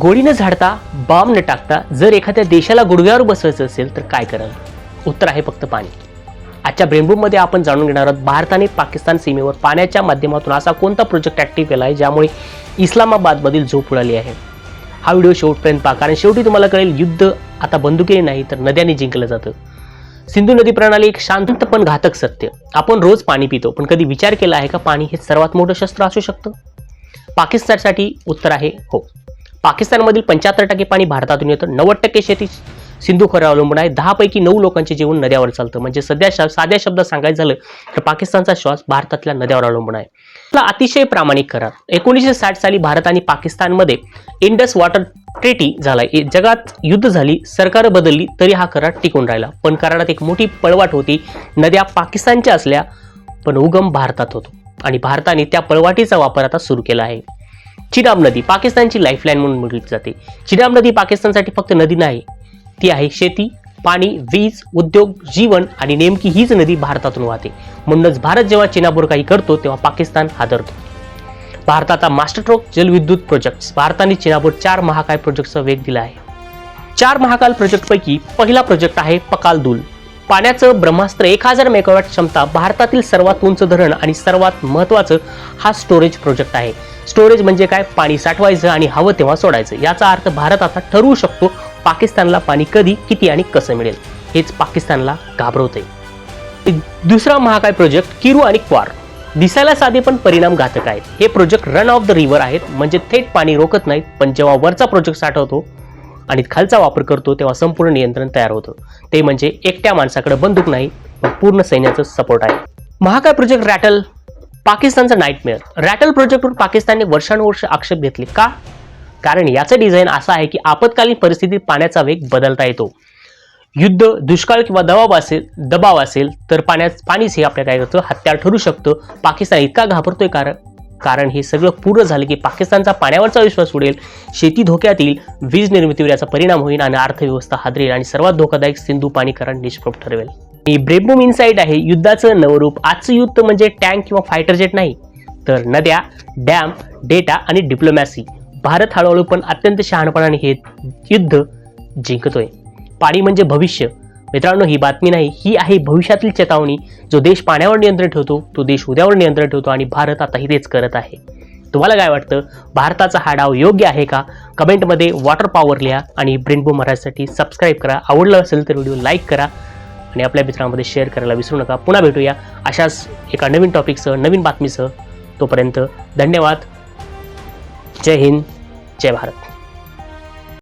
गोळी न झाडता बॉम्ब न टाकता जर एखाद्या देशाला गुडघ्यावर बसवायचं असेल तर काय करावं? उत्तर आहे फक्त पाणी. आजच्या ब्रेनबूममध्ये आपण जाणून घेणार आहोत भारताने पाकिस्तान सीमेवर पाण्याच्या माध्यमातून असा कोणता प्रोजेक्ट ॲक्टिव्ह केला आहे ज्यामुळे इस्लामाबादमधील झोप उडाली आहे? हा व्हिडिओ शेवटपर्यंत पहा कारण शेवटी तुम्हाला कळेल युद्ध आता बंदुकीने नाही तर नद्याने जिंकलं जातं. सिंधू नदी प्रणाली एक शांत पण घातक सत्य. आपण रोज पाणी पितो पण कधी विचार केला आहे का पाणी हे सर्वात मोठं शस्त्र असू शकतं? पाकिस्तानसाठी उत्तर आहे हो. पाकिस्तानमधील पंच्याहत्तर टक्के पाणी भारतातून येतं. नव्वद टक्के शेती सिंधू खोऱ्यावर अवलंबून आहे. दहापैकी नऊ लोकांचे जीवन नद्यावर चालतं. म्हणजे सध्या श- साध्या शब्दात सांगायचं झालं तर पाकिस्तानचा श्वास भारतातल्या नद्यावर अवलंबून आहे. आपला अतिशय प्रामाणिक करार एकोणीसशे साठ साली भारत आणि पाकिस्तानमध्ये इंडस वॉटर ट्रेटी झाला जगात युद्ध झाली सरकार बदलली तरी हा करार टिकून राहिला. पण करारात एक मोठी पळवाट होती. नद्या पाकिस्तानच्या असल्या पण उगम भारतात होतो. आणि भारताने त्या पळवाटीचा वापर आता सुरू केला आहे. चिनाब नदी पाकिस्तानची लाईफलाईन म्हणून म्हटली जाते. चिनाब नदी पाकिस्तानसाठी फक्त नदी नाही ती आहे शेती पाणी वीज उद्योग जीवन आणि नेमकी हीच नदी भारतातून वाहते. म्हणूनच भारत जेव्हा चीनाबरोबर काही करतो तेव्हा पाकिस्तान हादरतो भारताचा मास्टरस्ट्रोक जलविद्युत प्रोजेक्ट भारताने चीनाबरोबर चार महाकाय प्रोजेक्टचा वेग दिला आहे. चार महाकाल प्रोजेक्टपैकी पहिला प्रोजेक्ट आहे पकालदूल. पाण्याचं ब्रह्मास्त्र एक हजार मेगावॅट क्षमता भारतातील सर्वात उंच धरण आणि सर्वात महत्त्वाचं हा स्टोरेज प्रोजेक्ट आहे. स्टोरेज म्हणजे काय? पाणी साठवायचं आणि हवं तेव्हा सोडायचं. याचा अर्थ भारत आता ठरवू शकतो पाकिस्तानला पाणी कधी किती आणि कसं मिळेल. हेच पाकिस्तानला घाबरवते दुसरा महाकाय प्रोजेक्ट किरू आणि क्वार. दिसायला साधे पण परिणाम घातक आहेत. हे project run of the river आहेत. म्हणजे थेट पाणी रोखत नाहीत पण जेव्हा वरचा प्रोजेक्ट साठवतो आणि खालचा वापर करतो तेव्हा संपूर्ण नियंत्रण तयार होतं. ते म्हणजे एकट्या माणसाकडे बंदूक नाही पण पूर्ण सैन्याचं सपोर्ट आहे. महाकाय प्रोजेक्ट रॅटल पाकिस्तानचा नाईटमेअर रॅटल प्रोजेक्टवर पाकिस्तानने वर्षानुवर्ष आक्षेप घेतले. का? कारण याचं डिझाईन असं आहे की आपत्कालीन परिस्थितीत पाण्याचा वेग बदलता येतो. युद्ध दुष्काळ किंवा दबाव असेल दबाव असेल तर पाण्यात पाणीच हे आपल्या काय करतं? हत्यार ठरू शकतं. पाकिस्तान इतका घाबरतोय कारण कारण हे सगळं पूर्ण झालं की पाकिस्तानचा पाण्यावरचा विश्वास उडेल शेती धोक्यात येईल वीज निर्मितीवर याचा परिणाम होईल आणि अर्थव्यवस्था हादरेल आणि सर्वात धोकादायक सिंधू पाणीकरण निष्प्रभ ठरवेल. ही ब्रेबूम इन्साईट आहे युद्धाचं नवरूप आजचं युद्ध म्हणजे टँक किंवा फायटर जेट नाही तर नद्या डॅम डेटा आणि डिप्लोमॅसी भारत हळूहळू पण अत्यंत शहाणपणाने हे युद्ध जिंकतोय. पाणी म्हणजे भविष्य मित्रांनो ही बातमी नाही ही आहे भविष्यातील चेतावणी. जो देश पाण्यावर नियंत्रण ठेवतो तो देश उद्यावर नियंत्रण ठेवतो आणि भारत आताही तेच करत आहे. तुम्हाला काय वाटतं? भारताचा हा डाव योग्य आहे का? कमेंटमध्ये वॉटर पॉवर लिहा आणि ब्रेनबो मराठीसाठी सबस्क्राईब करा. आवडलं असेल तर व्हिडिओ लाईक करा आणि आपल्या मित्रांमध्ये शेअर करायला विसरू नका. पुन्हा भेटूया अशाच एका नवीन टॉपिकसह नवीन बातमीसह. तोपर्यंत धन्यवाद. जय हिंद जय भारत.